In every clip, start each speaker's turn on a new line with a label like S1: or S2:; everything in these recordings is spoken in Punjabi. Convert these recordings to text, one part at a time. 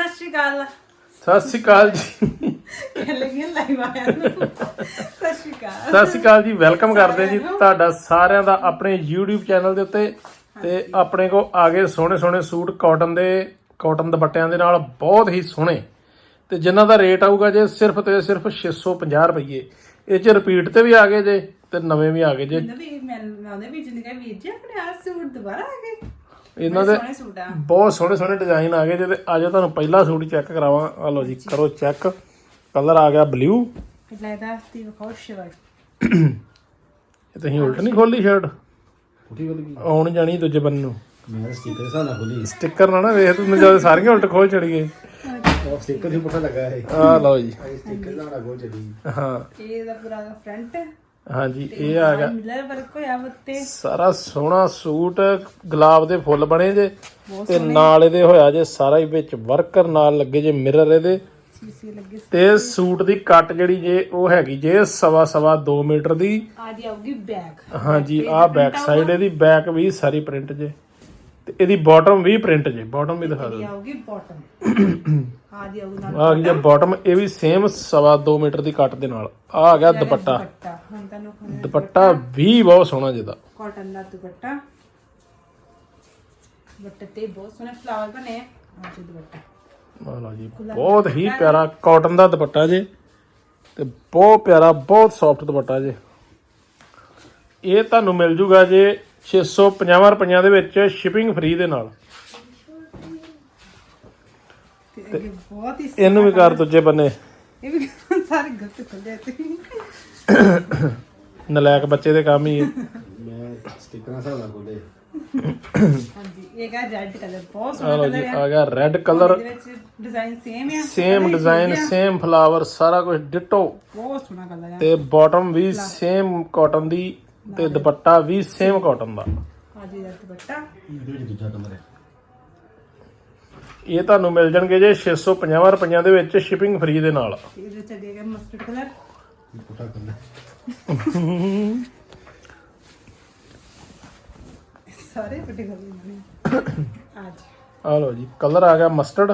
S1: ਸਤਿ ਸ਼੍ਰੀ ਅਕਾਲ।
S2: ਸਤਿ ਸ਼੍ਰੀ ਅਕਾਲ ਜੀ।
S1: ਕਹਿ ਲੱਗਿਆ ਲਾਈਵ ਆਇਆ ਨੂੰ। ਸਤਿ ਸ਼੍ਰੀ ਅਕਾਲ।
S2: ਸਤਿ ਸ਼੍ਰੀ ਅਕਾਲ ਜੀ ਵੈਲਕਮ ਕਰਦੇ ਜੀ ਤੁਹਾਡਾ ਸਾਰਿਆਂ ਦਾ ਆਪਣੇ YouTube ਚੈਨਲ ਦੇ ਉੱਤੇ ਤੇ ਆਪਣੇ ਕੋ ਆਗੇ ਸੋਹਣੇ ਸੋਹਣੇ ਸੂਟ ਕਾਟਨ ਦੇ ਕਾਟਨ ਦੁਪੱਟਿਆਂ ਦੇ ਨਾਲ ਬਹੁਤ ਹੀ ਸੋਹਣੇ। ਤੇ ਜਿਨ੍ਹਾਂ ਦਾ ਰੇਟ ਆਊਗਾ ਜੇ ਸਿਰਫ ਤੇ ਸਿਰਫ 650 ਰੁਪਏ ਇਹ ਚ ਰਿਪੀਟ ਤੇ ਵੀ ਆ ਗਏ ਜੇ ਤੇ ਨਵੇਂ ਵੀ ਆ ਗਏ ਜੇ।
S1: ਨਵੀਂ ਮੈਂ ਮੈਂ ਉਹਦੇ ਵਿੱਚ ਨਿਕਾ ਵੀਰ ਜੀ ਆਪਣੇ ਆ ਸੂਟ ਦੁਬਾਰਾ ਆ ਗਏ।
S2: ਇਹਨਾਂ ਦੇ
S1: ਸੋਹਣੇ ਸੂਟ ਆ।
S2: ਬਹੁਤ ਸੋਹਣੇ ਸੋਹਣੇ ਡਿਜ਼ਾਈਨ ਆ ਗਏ ਜੇ ਤੇ ਅੱਜ ਤੁਹਾਨੂੰ ਪਹਿਲਾ ਸੂਟ ਚੈੱਕ ਕਰਾਵਾਂ। ਆ ਲਓ ਜੀ ਕਰੋ ਚੈੱਕ ਕਲਰ ਆ ਗਿਆ ਬਲੂ
S1: ਲੈ ਦਾ ਤੀ ਵਿਖਾਓ ਸ਼ਰਟ
S2: ਇਹ ਤੁਸੀਂ ਉਲਟ ਨਹੀਂ ਖੋਲੀ ਸ਼ਰਟ
S3: ਉਠੀ ਗੱਲ ਕੀ?
S2: ਆਉਣ ਜਾਣੀ ਦੂਜੇ ਬੰਨੇ ਨੂੰ।
S3: ਮੈਂ ਸਟicker ਨਾਲ ਖੋਲੀ।
S2: ਸਟicker ਨਾ ਨਾ ਵੇਖ ਤੂੰ ਜਦ ਸਾਰੀਆਂ ਉਲਟ ਖੋਲ ਚੜੀਏ
S3: ਉਹ ਸਟicker ਹੀ ਪੁੱਠਾ ਲੱਗਾ ਹੈ
S2: ਆ ਲਓ ਜੀ।
S3: ਸਟicker ਨਾਲ ਖੋਲ ਚਲੀ
S2: ਹਾਂ।
S1: ਇਹ ਦਾ ਪੂਰਾ ਫਰੰਟ
S2: ਹਾਂਜੀ ਇਹ ਆ ਗਿਆ
S1: ਵਰਕ ਹੋਇਆ
S2: ਸਾਰਾ ਸੋਹਣਾ ਸੂਟ ਗੁਲਾਬ ਦੇ ਫੁੱਲ ਬਣੇ ਜੇ ਤੇ ਨਾਲ ਇਹਦੇ ਹੋਇਆ ਜੇ ਸਾਰਾ ਹੀ ਵਿੱਚ ਵਰਕਰ ਨਾਲ ਲੱਗੇ ਜੇ ਮਿਰਰ ਇਹਦੇ।
S1: ਸੀਸੀ ਲੱਗੇ
S2: ਤੇ ਸੂਟ ਦੀ ਕੱਟ ਜਿਹੜੀ ਜੇ ਉਹ ਹੈਗੀ ਜੇ ਸਵਾ ਸਵਾ 2 ਮੀਟਰ ਦੀ।
S1: ਆ ਜੀ ਆਊਗੀ ਬੈਗ
S2: ਹਾਂਜੀ ਆ ਬੈਕ ਸਾਈਡ ਇਹਦੀ ਬੈਕ ਵੀ ਸਾਰੀ ਪ੍ਰਿੰਟ ਜੇ। ਤੇ ਇਹਦੀ ਬਾਟਮ ਵੀ ਪ੍ਰਿੰਟ ਜੇ ਬਾਟਮ ਵੀ ਦਿਖਾ
S1: ਇਹ
S2: ਦਿਓ
S1: ਆਊਗੀ ਬਾਟਮ ਆ ਜੀ ਆਊਗੀ ਨਾਲ
S2: ਆ ਗਈ ਜੇ ਬਾਟਮ ਇਹ ਵੀ ਸੇਮ ਸਵਾ 2 ਮੀਟਰ ਦੀ ਕੱਟ ਦੇ ਨਾਲ। ਆ ਆ ਗਿਆ ਦੁਪੱਟਾ।
S1: ਦੁਪੱਟਾ।
S2: ਵੀ ਬਹੁਤ ਸੋਹਣਾ ਜਿਹਦਾ
S1: ਕਾਟਨ ਦਾ ਦੁਪੱਟਾ। ਦੁਪੱਟੇ ਤੇ ਬਹੁਤ ਸੋਹਣੇ ਫਲਾਵਰ ਬਣੇ ਆ। ਜੀ ਦੁਪੱਟਾ।
S2: ਲਓ ਜੀ ਬਹੁਤ ਹੀ ਪਿਆਰਾ ਕਾਟਨ ਦਾ ਦੁਪੱਟਾ ਜੇ ਤੇ ਬਹੁਤ ਪਿਆਰਾ ਬਹੁਤ ਸੌਫਟ ਦੁਪੱਟਾ ਜੇ। ਇਹ ਤੁਹਾਨੂੰ ਮਿਲ ਜੂਗਾ ਜੇ 650 ਰੁਪਈਆਂ ਦੇ ਵਿੱਚ ਸ਼ਿਪਿੰਗ ਫ੍ਰੀ ਦੇ ਨਾਲ।
S1: ਤੇ ਅੱਗੇ ਬਹੁਤ ਹੀ
S2: ਇਹਨੂੰ ਵੀ ਕਰ ਦੂਜੇ ਬੰਨੇ।
S1: ਇਹ ਵੀ ਸਾਰੇ ਗਲਤ ਖੁੱਲੇ ਤੇ।
S2: ਨਲਾਇਕ ਬੱਚੇ ਦੇ ਕੰਮ ਹੀ ਹੈ
S3: ਮੈਂ ਸਟicker ਹਿਸਾਬ ਨਾਲ ਖੋਲੇ
S1: ਹਾਂਜੀ ਇਹ ਗਾ ਰੈੱਡ ਕਲਰ ਬਹੁਤ
S2: ਆ
S1: ਸੋਹਣਾ
S2: ਲਓ ਜੀ
S1: ਕਲਰ
S2: ਆ ਗਿਆ ਰੈੱਡ ਕਲਰ
S1: ਇਹਦੇ ਵਿੱਚ ਡਿਜ਼ਾਈਨ ਸੇਮ ਆ
S2: ਸੇਮ ਡਿਜ਼ਾਈਨ ਸੇਮ ਫਲਾਵਰ ਸਾਰਾ ਕੁਝ ਡਿਟੋ
S1: ਬਹੁਤ ਸੋਹਣਾ ਕਲਰ ਆ।
S2: ਤੇ ਬਾਟਮ ਵੀ ਸੇਮ ਕਾਟਨ ਦੀ ਤੇ ਦੁਪੱਟਾ ਵੀ ਸੇਮ ਕਾਟਨ ਦਾ।
S1: ਆ ਜੀ ਦਾ ਦੁਪੱਟਾ।
S3: ਇਹਦੇ ਵਿੱਚ ਦੂਜਾ ਨੰਬਰ ਹੈ।
S2: ਇਹ ਤੁਹਾਨੂੰ ਮਿਲ ਜਾਣਗੇ ਜੇ 650 ਰੁਪਈਆਂ ਦੇ ਵਿੱਚ ਸ਼ਿਪਿੰਗ ਫ੍ਰੀ ਦੇ ਨਾਲ।
S1: ਇਹਦੇ ਵਿੱਚ ਅੱਗੇ ਹੈਗਾ ਮਸਟਰਡ ਕਲਰ
S3: ਇਹ
S1: ਸਾਰੇ ਆ
S2: ਲਓ ਜੀ ਕਲਰ ਆ ਗਿਆ ਮਸਟਰਡ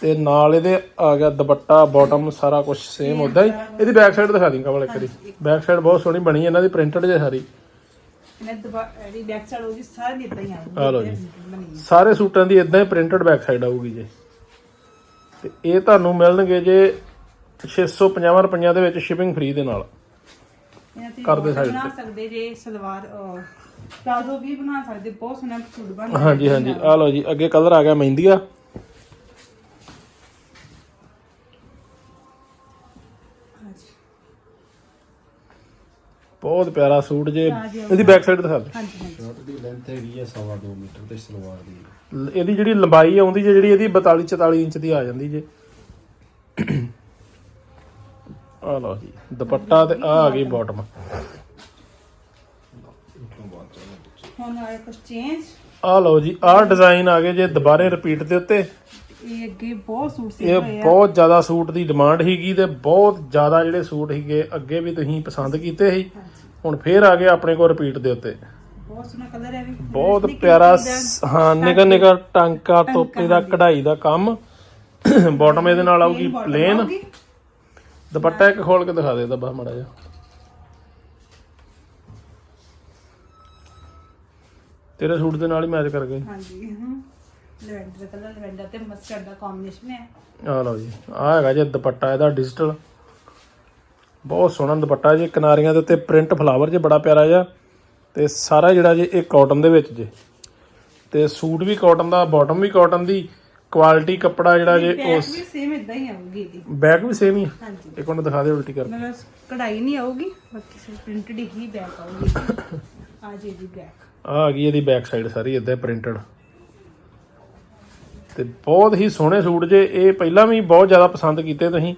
S2: ਤੇ ਨਾਲ ਇਹਦੇ ਆ ਗਿਆ ਦੁਪੱਟਾ ਬਾਟਮ ਸਾਰਾ ਕੁਝ ਸੇਮ ਉਦਾਂ ਹੀ। ਇਹਦੀ ਬੈਕ ਸਾਈਡ ਦਿਖਾ ਦਿੰਗਾ ਵਾਲੇ ਕਰੀ ਬੈਕ ਸਾਈਡ ਬਹੁਤ ਸੋਹਣੀ ਬਣੀ ਹੈ ਇਹਨਾਂ ਦੀ ਪ੍ਰਿੰਟਡ ਜੇ ਸਾਰੀ।
S1: ਇਹਦੀ ਬੈਕ ਸਾਈਡ ਹੋਗੀ ਸਾਰੀ ਇਦਾਂ ਹੀ ਆਊਗੀ
S2: ਆ ਲਓ ਜੀ। ਸਾਰੇ ਸੂਟਾਂ ਦੀ ਇਦਾਂ ਹੀ ਪ੍ਰਿੰਟਡ ਬੈਕ ਸਾਈਡ ਆਊਗੀ ਜੇ। ਤੇ ਇਹ ਤੁਹਾਨੂੰ ਮਿਲਣਗੇ ਜੇ 650 ਰੁਪਈਆਂ ਦੇ ਵਿੱਚ ਸ਼ਿਪਿੰਗ ਫ੍ਰੀ ਦੇ ਨਾਲ। ਕਰਦੇ side
S1: ਬਣਾ ਸਕਦੇ ਜੇ ਸਲਵਾਰ ਪਲਾਜ਼ੋ ਵੀ ਬਣਾ ਸਕਦੇ ਬਹੁਤ ਸੋਹਣਾ ਸੂਟ ਬਣ
S2: ਹਾਂਜੀ ਹਾਂਜੀ। ਆ ਲਓ ਜੀ ਅੱਗੇ ਕਲਰ ਆ ਗਿਆ ਮਹਿੰਦੀਆ। ਬਹੁਤ ਪਿਆਰਾ ਸੂਟ ਜੇ। ਇਹਦੀ ਬੈਕ ਸਾਈਡ ਦਿਖਾ ਦਿਓ
S1: ਹਾਂਜੀ ਹਾਂਜੀ।
S3: ਸ਼ਰਟ ਦੀ ਲੈਂਥ ਹੈਗੀ ਹੈ 2.5 ਮੀਟਰ ਤੇ ਸਲਵਾਰ ਦੀ।
S2: ਲ- ਇਹਦੀ ਜਿਹੜੀ ਲੰਬਾਈ ਆਉਂਦੀ ਜੇ ਜਿਹੜੀ ਇਹਦੀ 42 44 ਇੰਚ ਦੀ ਆ ਜਾਂਦੀ ਜੇ। ਆ ਲਓ ਜੀ ਦੁਪੱਟਾ ਤੇ ਆ ਆ ਗਈ ਬਾਟਮ
S1: ਹੁਣ ਆਇਆ ਕੁਝ ਚੇਂਜ
S2: ਆ ਲਓ ਜੀ ਆਹ ਡਿਜ਼ਾਈਨ ਆ ਗਏ ਜੇ ਦੁਬਾਰੇ ਰਿਪੀਟ ਦੇ ਉੱਤੇ।
S1: ਇਹ ਅੱਗੇ ਬਹੁਤ ਸੂਟ ਸੀ
S2: ਇਹ ਬਹੁਤ ਜ਼ਿਆਦਾ ਸੂਟ ਦੀ ਡਿਮਾਂਡ ਸੀਗੀ ਤੇ ਬਹੁਤ ਜ਼ਿਆਦਾ ਜਿਹੜੇ ਸੂਟ ਸੀਗੇ ਅੱਗੇ ਵੀ ਤੁਸੀਂ ਪਸੰਦ ਕੀਤੇ ਸੀ। ਹੁਣ ਫੇਰ ਆ ਗਏ ਆਪਣੇ ਕੋਲ ਰਿਪੀਟ ਦੇ ਉੱਤੇ।
S1: ਬਹੁਤ ਸੋਹਣਾ ਕਲਰ ਹੈ ਵੀ।
S2: ਬਹੁਤ ਪਿਆਰਾ ਸ- ਹਾਂ ਨਿਕਾ ਨਿਕਾ ਟਾਂਕਾ ਟੋਪੇ ਦਾ ਕਢਾਈ ਦਾ ਕੰਮ। ਬਾਟਮ ਇਹਦੇ ਨਾਲ ਆਊਗੀ ਪਲੇਨ। ਦੁਪੱਟਾ ਇੱਕ ਖੋਲ ਕੇ ਦਿਖਾ ਦੇ ਦਾ ਬਾ ਮੜਾ ਜਾ ਤੇਰੇ ਸੂਟ ਦੇ ਨਾਲ ਹੀ ਮੈਚ ਕਰ ਗਏ।
S1: ਹਾਂਜੀ ਲਵੈਂਡਰ ਕਲਰ ਲਵੈਂਡਰ ਤੇ ਮਸਟਰਡ ਦਾ ਕੰਬੀਨੇਸ਼ਨ ਹੈ।
S2: ਆ ਲਓ ਜੀ ਆ ਹੈਗਾ ਜੇ ਦੁਪੱਟਾ ਇਹਦਾ ਡਿਜੀਟਲ ਬਹੁਤ ਸੋਹਣਾ ਦੁਪੱਟਾ ਜੇ ਕਿਨਾਰੀਆਂ ਦੇ ਉੱਤੇ ਪ੍ਰਿੰਟ ਫਲਾਵਰ ਜੇ ਬੜਾ ਪਿਆਰਾ ਜਿਹਾ। ਤੇ ਸਾਰਾ ਜਿਹੜਾ ਜੇ ਇਹ ਕਾਟਨ ਦੇ ਵਿੱਚ ਜੇ। ਤੇ ਸੂਟ ਵੀ ਕਾਟਨ ਦਾ ਬਾਟਮ ਵੀ ਕਾਟਨ ਦੀ ਕੁਆਲਿਟੀ ਕੱਪੜਾ ਜਿਹੜਾ ਜੇ
S1: ਬੈਕ
S2: ਉਸ
S1: ਵੀ ਸੇਮ ਇਦਾਂ ਹੀ ਆਊਗੀ ਇਹਦੀ।
S2: ਬੈਗ ਵੀ ਸੇਮ ਹੀ ਆ।
S1: ਹਾਂਜੀ।
S2: ਇੱਕ ਮਿੰਟ ਦਿਖਾ ਦੇ ਉਲਟੀ ਕਰ
S1: ਮਤਲਬ ਕਢਾਈ ਨਹੀਂ ਆਊਗੀ ਬਾਕੀ ਸਿਰ ਪ੍ਰਿੰਟਡ ਹੀ ਬੈਕ ਆਊਗੀ। ਆ ਜੀ ਦੀ ਬੈਕ
S2: ਆ ਆ ਗਈ ਇਹਦੀ ਬੈਕ ਸਾਈਡ ਸਾਰੀ ਇਦਾਂ ਪ੍ਰਿੰਟਡ ਤੇ ਬਹੁਤ ਹੀ ਸੋਹਣੇ ਸੂਟ ਜੇ ਇਹ ਪਹਿਲਾਂ ਵੀ ਬਹੁਤ ਜ਼ਿਆਦਾ ਪਸੰਦ ਕੀਤੇ ਤੁਸੀਂ।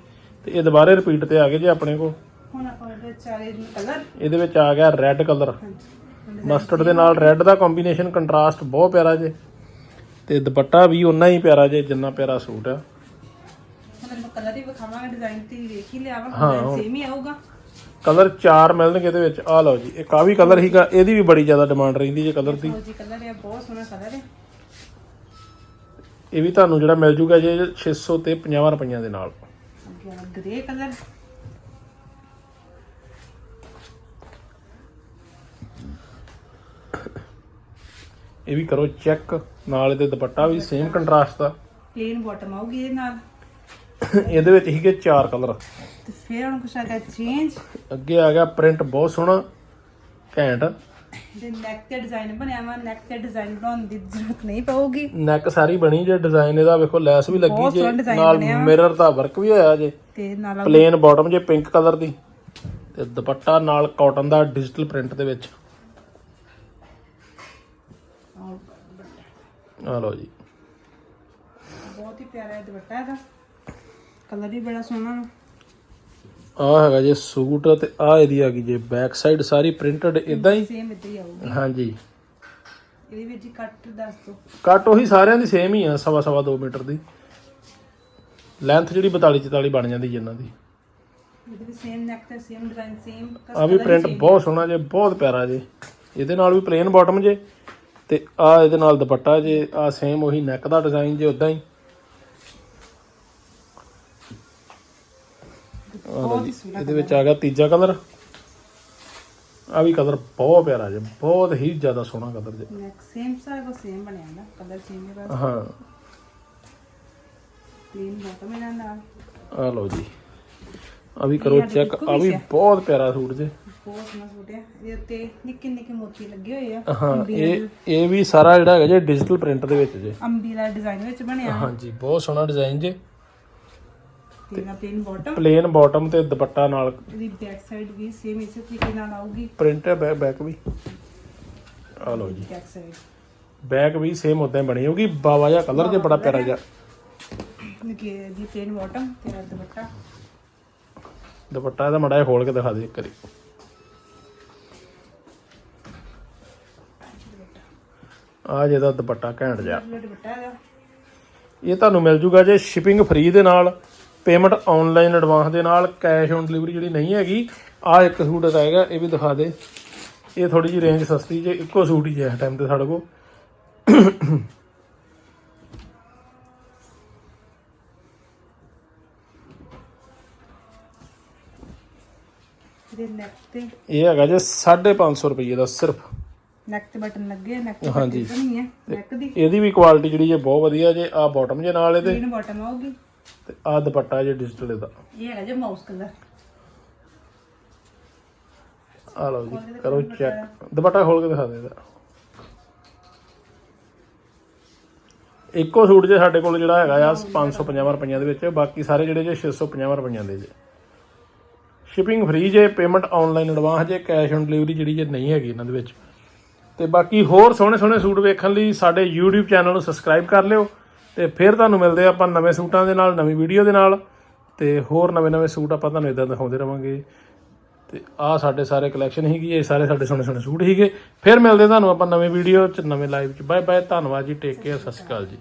S2: ਤੇ ਇਹ ਦੁਬਾਰੇ ਰਿਪੀਟ ਤੇ ਆ ਗਏ ਜੇ ਆਪਣੇ ਕੋਲ।
S1: ਹੁਣ ਆਪਾਂ ਇਹਦੇ ਚਾਰੇ ਕਲਰ
S2: ਇਹਦੇ ਵਿੱਚ ਆ ਗਿਆ ਰੈੱਡ ਕਲਰ ਮਸਟਰਡ ਦੇ ਨਾਲ ਰੈੱਡ ਦਾ ਕੰਬੀਨੇਸ਼ਨ ਕੰਟਰਾਸਟ ਬਹੁਤ ਪਿਆਰਾ ਜੇ। ਤੇ ਦੁਪੱਟਾ ਵੀ ਉਨਾ ਹੀ ਪਿਆਰਾ ਜੇ ਜਿੰਨਾ ਪਿਆਰਾ ਸੂਟ ਆ।
S1: ਕਲਰ ਹੀ ਵਿਖਾਵਾਂਗੇ ਡਿਜ਼ਾਈਨ ਤੇ ਵੇਖ ਹੀ ਲਿਆਵਾ ਸੇਮ ਹੀ ਆਊਗਾ।
S2: ਕਲਰ ਚਾਰ ਮਿਲਣਗੇ ਇਹਦੇ ਵਿੱਚ। ਆ ਲਓ ਜੀ ਇੱਕ ਆ ਵੀ ਕਲਰ ਹੀਗਾ ਇਹਦੀ ਵੀ ਬੜੀ ਜ਼ਿਆਦਾ ਡਿਮਾਂਡ ਰਹਿੰਦੀ ਜੇ ਕਲਰ ਦੀ।
S1: ਉਹ ਜੀ ਕਲਰ ਹੈ ਬਹੁਤ ਸੋਹਣਾ ਕਲਰ ਹੈ।
S2: ਇਹ ਵੀ ਤੁਹਾਨੂੰ ਜਿਹੜਾ ਮਿਲ ਜੂਗਾ ਜੇ 600 ਤੇ 50 ਰੁਪਈਆਂ ਦੇ ਨਾਲ।
S1: ਅੱਗੇ ਆ ਗ੍ਰੇ ਕਲਰ
S2: ਇਹ ਵੀ ਕਰੋ ਚੈੱਕ ਨਾਲ ਇਹਦੇ ਦੁਪੱਟਾ ਵੀ ਸੇਮ ਕੰਟਰਾਸਟ ਦਾ।
S1: ਪਲੇਨ ਬਾਟਮ ਆਊਗੀ ਇਹਦੇ ਨਾਲ?
S2: ਇਹਦੇ ਵਿੱਚ ਹੀਗੇ ਚਾਰ ਕਲਰ
S1: ਤੇ ਫਿਰ ਹੁਣ ਕੁਛ ਹੈਗਾ ਚੇਂਜ
S2: ਅੱਗੇ ਆ ਗਿਆ ਪ੍ਰਿੰਟ ਬਹੁਤ ਸੋਹਣਾ ਘੈਂਟ।
S1: ਦੇ ਨੈਕ ਤੇ ਡਿਜ਼ਾਈਨ ਬਣਿਆ ਵਾ ਨੈਕ ਤੇ ਡਿਜ਼ਾਈਨ ਬਣਾਉਣ ਦੀ ਜ਼ਰੂਰਤ ਨਹੀਂ ਪਊਗੀ।
S2: ਨੈਕ ਸਾਰੀ ਬਣੀ ਜੇ ਡਿਜ਼ਾਈਨ ਇਹਦਾ ਵੇਖੋ ਲੈਸ ਵੀ ਲੱਗੀ
S1: ਬਹੁਤ
S2: ਜੇ
S1: ਸੋਹਣਾ design
S2: ਨਾਲ
S1: ਬਣਿਆ।
S2: ਮਿਰਰ ਦਾ ਵਰਕ ਵੀ ਹੋਇਆ ਜੇ।
S1: ਤੇ ਨਾਲ
S2: ਪਲੇਨ ਬਾਟਮ ਜੇ ਪਿੰਕ ਕਲਰ ਦੀ। ਤੇ ਦੁਪੱਟਾ ਨਾਲ ਕਾਟਨ ਦਾ ਡਿਜੀਟਲ ਪ੍ਰਿੰਟ ਦੇ ਵਿੱਚ। ਆ ਲਓ ਜੀ।
S1: ਬਹੁਤ ਹੀ ਪਿਆਰਾ ਹੈ ਦੁਪੱਟਾ ਇਹਦਾ। ਕਲਰ ਵੀ ਬੜਾ ਸੋਹਣਾ
S2: ਆ ਹੈਗਾ ਜੇ ਸੂਟ ਤੇ ਆ ਇਹਦੀ ਆ ਗਈ ਜੇ ਬੈਕ ਸਾਈਡ ਸਾਰੀ ਪ੍ਰਿੰਟਡ ਇਦਾਂ ਹੀ?
S1: ਸੇਮ ਇੱਦਾਂ ਹੀ ਆਊਗੀ।
S2: ਹਾਂਜੀ।
S1: ਇਹਦੇ ਵਿੱਚ ਕੱਟ ਦੱਸ ਦੋ
S2: ਕੱਟ ਉਹੀ ਸਾਰਿਆਂ ਦੀ ਸੇਮ ਹੀ ਆ ਸਵਾ ਸਵਾ 2 ਮੀਟਰ ਦੀ। ਲੈਂਥ ਜਿਹੜੀ 42 44 ਬਣ ਜਾਂਦੀ ਜਿੰਨਾਂ ਦੀ।
S1: ਇਹਦੇ ਵੀ ਸੇਮ ਨੈਕ ਤੇ ਸੇਮ ਡਿਜ਼ਾਈਨ ਸੇਮ
S2: ਆ ਵੀ ਪ੍ਰਿੰਟ ਬਹੁਤ ਸੋਹਣਾ ਜੇ ਬਹੁਤ ਪਿਆਰਾ ਜੇ। ਇਹਦੇ ਨਾਲ ਵੀ ਪਲੇਨ ਬਾਟਮ ਜੇ ਤੇ ਆ ਇਹਦੇ ਨਾਲ ਦੁਪੱਟਾ ਜੇ ਆ ਸੇਮ ਉਹੀ ਨੈਕ ਦਾ ਡਿਜ਼ਾਈਨ ਜੇ ਉਦਾਂ ਹੀ। ਆਹ ਲਓ ਜੀ, ਇਹਦੇ ਵਿੱਚ ਆ ਗਿਆ ਤੀਜਾ ਕਲਰ ਆ ਵੀ ਕਲਰ ਬਹੁਤ ਪਿਆਰਾ ਜੇ ਬਹੁਤ ਹੀ ਜ਼ਿਆਦਾ ਸੋਹਣਾ ਕਲਰ ਜੇ
S1: ਸੇਮ ਸਾਰਾ ਕੋ ਸੇਮ ਬਣਿਆ ਨਾ ਕਲਰ ਸੇਮ ਹੈ ਬਸ।
S2: ਹਾਂ।
S1: ਪਲੇਨ ਬਾਟਮ ਇਹਨਾਂ ਨਾਲ
S2: ਆ ਲਓ ਜੀ। ਆ ਵੀ ਕਰੋ ਚੈੱਕ ਆ ਵੀ। ਬਹੁਤ ਪਿਆਰਾ ਸੂਟ ਜੇ।
S1: ਬਹੁਤ ਸੋਹਣਾ ਸੂਟ ਹੈ ਇਹਦੇ ਉੱਤੇ ਨਿੱਕੇ ਨਿੱਕੇ ਮੋਤੀ ਲੱਗੇ ਹੋਏ ਆ।
S2: ਹਾਂ ਇਹ ਇਹ ਵੀ ਸਾਰਾ ਜਿਹੜਾ ਹੈਗਾ ਜੇ ਡਿਜੀਟਲ ਪ੍ਰਿੰਟ ਦੇ ਵਿੱਚ ਜੇ।
S1: ਅੰਬੀਲਾ ਡਿਜ਼ਾਈਨ ਵਿੱਚ ਬਣਿਆ।
S2: ਹਾਂਜੀ ਬਹੁਤ ਸੋਹਣਾ ਡਿਜ਼ਾਈਨ ਜੇ।
S1: ਤੇ ਇਹਦਾ ਪਲੇਨ ਬਾਟਮ
S2: ਪਲੇਨ ਬਾਟਮ ਤੇ ਦੁਪੱਟਾ ਨਾਲ।
S1: ਇਹਦੀ ਬੈਕ ਸਾਈਡ ਵੀ ਸੇਮ ਇਸੇ ਤਰੀਕੇ ਨਾਲ ਆਊਗੀ।
S2: ਪ੍ਰਿੰਟ ਹੈ ਬੈਕ ਵੀ। ਆ ਲਓ ਜੀ।
S1: ਬੈਕ ਸਾਈਡ
S2: ਬੈਕ ਵੀ ਸੇਮ ਉਦਾਂ ਹੀ ਬਣੀ ਹੋਊਗੀ। ਬਾਵਾ ਜਿਹਾ ਕਲਰ ਜੇ ਬੜਾ ਪਿਆਰਾ ਜਿਹਾ।
S1: ਨਿੱਕੇ ਪਲੇਨ ਬਾਟਮ ਤੇ ਦੁਪੱਟਾ।
S2: ਦੁਪੱਟਾ ਇਹਦਾ ਮੜਾ ਖੋਲ ਕੇ ਦਿਖਾ ਦੇ ਇੱਕ ਵਾਰੀ। ਆ ਜਿਹਦਾ ਦੁਪੱਟਾ ਘੈਂਟ
S1: ਦੁਪੱਟਾ ਇਹਦਾ।
S2: ਇਹ ਤੁਹਾਨੂੰ ਮਿਲ ਜੂਗਾ ਜੇ ਸ਼ਿਪਿੰਗ ਫ੍ਰੀ ਦੇ ਨਾਲ। ਪੇਮੈਂਟ ਆਨਲਾਈਨ ਐਡਵਾਂਸ ਦੇ ਨਾਲ ਕੈਸ਼ ਔਨ ਡਿਲੀਵਰੀ ਜਿਹੜੀ ਨਹੀਂ ਹੈਗੀ ਆ ਇੱਕ ਸੂਟ ਰਹੇਗਾ ਇਹ ਵੀ ਦਿਖਾ ਦੇ। ਇਹ ਥੋੜੀ ਜਿਹੀ ਰੇਂਜ ਸਸਤੀ ਜੇ ਇੱਕੋ ਸੂਟ ਹੀ ਹੈ ਇਸ ਟਾਈਮ ਤੇ ਸਾਡੇ ਕੋਲ।
S1: ਇਹਦੇ ਨੈਕ ਤੇ
S2: ਇਹ ਹੈਗਾ ਜੇ 550 ਰੁਪਏ ਦਾ ਸਿਰਫ।
S1: ਨੈਕ ਤੇ ਬਟਨ ਲੱਗੇ ਨੈਕ ਤੇ
S2: ਹਾਂਜੀ।
S1: ਬਟਨ ਨਹੀਂ ਹੈ ਨੈਕ ਦੀ।
S2: ਇਹਦੀ ਵੀ ਕੁਆਲਿਟੀ ਜਿਹੜੀ ਜੇ ਬਹੁਤ ਵਧੀਆ ਜੇ ਆ ਬਾਟਮ ਜੇ ਨਾਲ ਇਹਦੇ।
S1: ਬਾਟਮ ਆਊਗੀ।
S2: ਤੇ ਆ ਦੁਪੱਟਾ ਜੇ ਡਿਜੀਟਲ ਇਹਦਾ।
S1: ਇਹ ਹੈਗਾ ਜੇ ਮਾਊਸ ਕਲਰ
S2: ਆ ਲਓ ਜੀ ਕਰੋ ਚੈੱਕ ਦੁਪੱਟਾ। ਖੋਲ ਕੇ ਦਿਖਾ ਦੇ ਇਹਦਾ। ਇੱਕੋ ਸੂਟ ਜੇ ਸਾਡੇ ਕੋਲ ਜਿਹੜਾ ਹੈਗਾ ਆ 550 ਰੁਪਈਆਂ ਦੇ ਵਿੱਚ ਬਾਕੀ ਸਾਰੇ ਜਿਹੜੇ ਜੇ 650 ਰੁਪਈਆਂ ਦੇ ਜੇ। ਸ਼ਿਪਿੰਗ ਫ੍ਰੀ ਜੇ ਪੇਮੈਂਟ ਆਨਲਾਈਨ ਐਡਵਾਂਸ ਜੇ ਕੈਸ਼ ਔਨ ਡਿਲੀਵਰੀ ਜਿਹੜੀ ਜੇ ਨਹੀਂ ਹੈਗੀ ਇਹਨਾਂ ਦੇ ਵਿੱਚ। ਤੇ ਬਾਕੀ ਹੋਰ ਸੋਹਣੇ ਸੋਹਣੇ ਸੂਟ ਵੇਖਣ ਲਈ ਸਾਡੇ YouTube ਚੈਨਲ ਨੂੰ ਸਬਸਕ੍ਰਾਈਬ ਕਰ ਲਿਓ। ਤੇ ਫਿਰ ਤੁਹਾਨੂੰ ਮਿਲਦੇ ਆਪਾਂ ਨਵੇਂ ਸੂਟਾਂ ਦੇ ਨਾਲ, ਨਵੀਂ ਵੀਡੀਓ ਦੇ ਨਾਲ ਤੇ ਹੋਰ ਨਵੇਂ ਨਵੇਂ ਸੂਟ ਆਪਾਂ ਤੁਹਾਨੂੰ ਇਦਾਂ ਦਿਖਾਉਂਦੇ ਰਵਾਂਗੇ। ਤੇ ਆ ਸਾਡੇ ਸਾਰੇ ਕਲੈਕਸ਼ਨ ਹੀਗੀ ਇਹ ਸਾਰੇ ਸਾਡੇ ਸੋਹਣੇ ਸੋਹਣੇ ਸੂਟ ਹੀਗੇ ਫਿਰ ਮਿਲਦੇ ਤੁਹਾਨੂੰ ਆਪਾਂ ਨਵੇਂ ਵੀਡੀਓ ਚ, ਨਵੇਂ ਲਾਈਵ ਚ। ਬਾਏ ਬਾਏ ਧੰਨਵਾਦ ਜੀ ਟੇਕ ਕੇਅਰ ਸਤਿ ਸ਼੍ਰੀ ਅਕਾਲ ਜੀ।